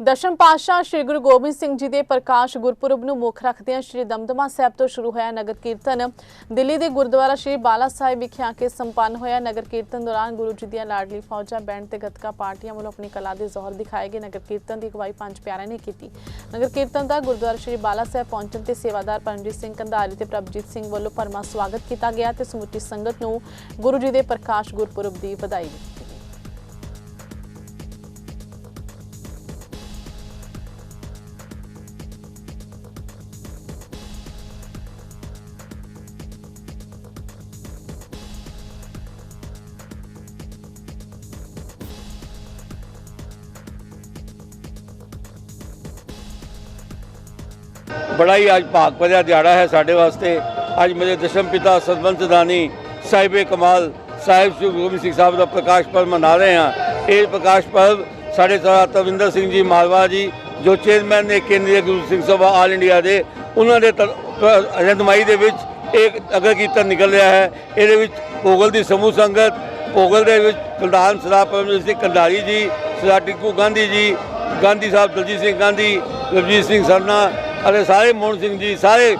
ਦਸ਼ਮ ਪਾਤਸ਼ਾਹ ਸ੍ਰੀ ਗੁਰੂ ਗੋਬਿੰਦ ਸਿੰਘ ਜੀ ਦੇ ਪ੍ਰਕਾਸ਼ ਗੁਰਪੁਰਬ ਨੂੰ ਮੁੱਖ ਰੱਖਦਿਆਂ ਸ੍ਰੀ ਦਮਦਮਾ ਸਾਹਿਬ ਤੋਂ ਸ਼ੁਰੂ ਹੋਇਆ ਨਗਰ ਕੀਰਤਨ। ਦਿੱਲੀ ਦੇ ਗੁਰਦੁਆਰਾ ਸ੍ਰੀ ਬਾਲਾ ਸਾਹਿਬ ਵਿਖੇ ਆ ਕੇ ਸੰਪੰਨ ਹੋਇਆ ਨਗਰ ਕੀਰਤਨ ਦੌਰਾਨ ਗੁਰੂ ਜੀ ਦੀਆਂ ਲਾਡਲੀ ਫੌਜਾਂ, ਬੈਂਡ ਤੇ ਗੱਤਕਾ ਪਾਰਟੀਆਂ ਵੱਲੋਂ ਆਪਣੀ ਕਲਾ ਦੇ ਜ਼ੋਹਰ ਦਿਖਾਏ ਗਏ। ਨਗਰ ਕੀਰਤਨ ਦੀ ਅਗਵਾਈ ਪੰਜ ਪਿਆਰਿਆਂ ਨੇ ਕੀਤੀ। ਨਗਰ ਕੀਰਤਨ ਦਾ ਗੁਰਦੁਆਰਾ ਸ੍ਰੀ ਬਾਲਾ ਸਾਹਿਬ ਪਹੁੰਚਣ ਤੇ ਸੇਵਾਦਾਰ ਪਰਮਜੀਤ ਸਿੰਘ ਕੰਧਾਰੀ ਤੇ ਪ੍ਰਭਜੀਤ ਸਿੰਘ ਵੱਲੋਂ ਭਰਮਾ ਸਵਾਗਤ ਕੀਤਾ ਗਿਆ ਤੇ ਸਮੁੱਚੀ ਸੰਗਤ ਨੂੰ ਗੁਰੂ ਜੀ ਦੇ ਪ੍ਰਕਾਸ਼ ਗੁਰਪੁਰਬ ਦੀ ਵਧਾਈ ਦਿੱਤੀ। ਬੜਾ ਹੀ ਅੱਜ ਭਾਗ ਭਰਿਆ ਦਿਹਾੜਾ ਹੈ ਸਾਡੇ ਵਾਸਤੇ। ਅੱਜ ਮੇਰੇ ਦਸ਼ਮ ਪਿਤਾ ਸਤਵੰਤ ਦਾਨੀ ਸਾਹਿਬੇ ਕਮਾਲ ਸਾਹਿਬ ਸ਼੍ਰੀ ਗੁਰੂ ਗੋਬਿੰਦ ਸਿੰਘ ਸਾਹਿਬ ਦਾ ਪ੍ਰਕਾਸ਼ ਪਰਵ ਮਨਾ ਰਹੇ ਹਾਂ। ਇਹ ਪ੍ਰਕਾਸ਼ ਪਰਵ ਸਾਡੇ ਸਰਦਾਰ ਤਵਿੰਦਰ ਸਿੰਘ ਜੀ ਮਾਲਵਾ ਜੀ, ਜੋ ਚੇਅਰਮੈਨ ਨੇ ਕੇਂਦਰੀ ਗੁਰੂ ਸਿੰਘ ਸਭਾ ਆਲ ਇੰਡੀਆ ਦੇ, ਉਹਨਾਂ ਦੇ ਤਰ- ਦੇ ਵਿੱਚ ਇੱਕ ਅਗਰ ਕੀਰਤਨ ਨਿਕਲ ਰਿਹਾ ਹੈ। ਇਹਦੇ ਵਿੱਚ ਭੋਗਲ ਦੀ ਸਮੂਹ ਸੰਗਤ, ਭੋਗਲ ਦੇ ਵਿੱਚ ਪ੍ਰਧਾਨ ਸਰਦਾਰ ਪਰਮਜੀਤ ਸਿੰਘ ਕੰਡਾਰੀ ਜੀ, ਸਰਦਾਰ ਟਿੱਕੂ ਗਾਂਧੀ ਜੀ, ਗਾਂਧੀ ਸਾਹਿਬ ਦਲਜੀਤ ਸਿੰਘ ਗਾਂਧੀ ਰਵਜੀਤ ਸਿੰਘ ਸਰਨਾ ਅਤੇ ਸਾਰੇ ਮੋਹਨ ਸਿੰਘ ਜੀ, ਸਾਰੇ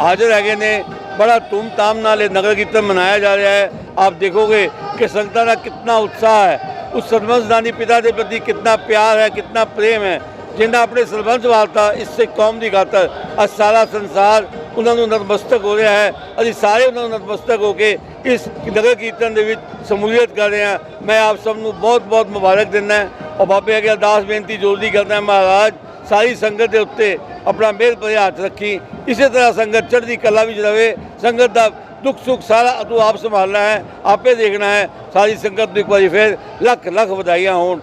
ਹਾਜ਼ਰ ਹੈਗੇ ਨੇ। ਬੜਾ ਧੂਮਧਾਮ ਨਾਲ ਇਹ ਨਗਰ ਕੀਰਤਨ ਮਨਾਇਆ ਜਾ ਰਿਹਾ ਹੈ। ਆਪ ਦੇਖੋਗੇ ਕਿ ਸੰਗਤਾਂ ਦਾ ਕਿੰਨਾ ਉਤਸ਼ਾਹ ਹੈ। ਉਸ ਸਰਬੰਸਦਾਨੀ ਪਿਤਾ ਦੇ ਪ੍ਰਤੀ ਕਿੰਨਾ ਪਿਆਰ ਹੈ, ਕਿੰਨਾ ਪ੍ਰੇਮ ਹੈ। ਜਿੰਨਾ ਆਪਣੇ ਸਰਬੰਸ ਵਾਲਤਾ ਇਸ ਸਿੱਖ ਕੌਮ ਦੀ ਖਾਤਰ ਅੱਜ ਸਾਰਾ ਸੰਸਾਰ ਉਹਨਾਂ ਨੂੰ ਨਤਮਸਤਕ ਹੋ ਰਿਹਾ ਹੈ। ਅਸੀਂ ਸਾਰੇ ਉਹਨਾਂ ਨੂੰ ਨਤਮਸਤਕ ਹੋ ਕੇ ਇਸ ਨਗਰ ਕੀਰਤਨ ਦੇ ਵਿੱਚ ਸਮੂਲੀਅਤ ਕਰ ਰਹੇ ਹਾਂ। ਮੈਂ ਆਪ ਸਭ ਨੂੰ ਬਹੁਤ ਬਹੁਤ ਮੁਬਾਰਕ ਦਿੰਦਾ ਔਰ ਬਾਬੇ ਅੱਗੇ ਅਰਦਾਸ ਬੇਨਤੀ ਜ਼ੋਰ ਦੀ ਕਰਦਾ ਮਹਾਰਾਜ ਸਾਰੀ ਸੰਗਤ ਦੇ ਉੱਤੇ ਆਪਣਾ ਮਿਹਰ ਭਰਿਆ ਹੱਥ ਰੱਖੀ। ਇਸੇ ਤਰ੍ਹਾਂ ਸੰਗਤ ਚੜ੍ਹਦੀ ਕਲਾ ਵਿੱਚ ਰਵੇ। ਸੰਗਤ ਦਾ ਦੁੱਖ ਸੁੱਖ ਸਾਰਾ ਤੂੰ ਆਪ ਸੰਭਾਲਣਾ ਹੈ, ਆਪੇ ਦੇਖਣਾ ਹੈ। ਸਾਰੀ ਸੰਗਤ ਨੂੰ ਇੱਕ ਵਾਰੀ ਫਿਰ ਲੱਖ ਲੱਖ ਵਧਾਈਆਂ ਹੋਣ।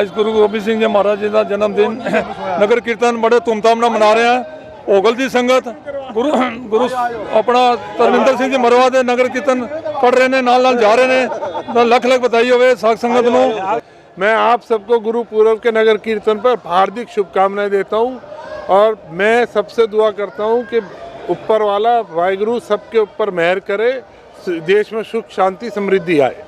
ਅੱਜ ਗੁਰੂ ਗੋਬਿੰਦ ਸਿੰਘ ਜੀ ਮਹਾਰਾਜ ਜੀ ਦਾ ਜਨਮ ਦਿਨ। ਨਗਰ ਕੀਰਤਨ ਬੜੇ ਧੂਮਧਾਮ ਨਾਲ ਮਨਾ ਰਹੇ ਆ ਓਗਲ ਦੀ ਸੰਗਤ, ਗੁਰੂ ਗੁਰੂ ਆਪਣਾ ਤਰਨਿੰਦਰ ਸਿੰਘ ਜੀ ਮਰਵਾ ਦੇ ਨਗਰ ਕੀਰਤਨ ਪੜ ਰਹੇ ਨੇ ਨਾਲ ਨਾਲ ਜਾ ਰਹੇ ਨੇ। ਤਾਂ ਲੱਖ ਲੱਖ ਵਧਾਈ ਹੋਵੇ ਸਾਖ ਸੰਗਤ ਨੂੰ। मैं आप सबको गुरु पूर्व के नगर कीर्तन पर हार्दिक शुभकामनाएँ देता हूँ और मैं सबसे दुआ करता हूँ कि ऊपर वाला वाहिगुरु सबके ऊपर मेहर करे, देश में सुख, शांति, समृद्धि आए।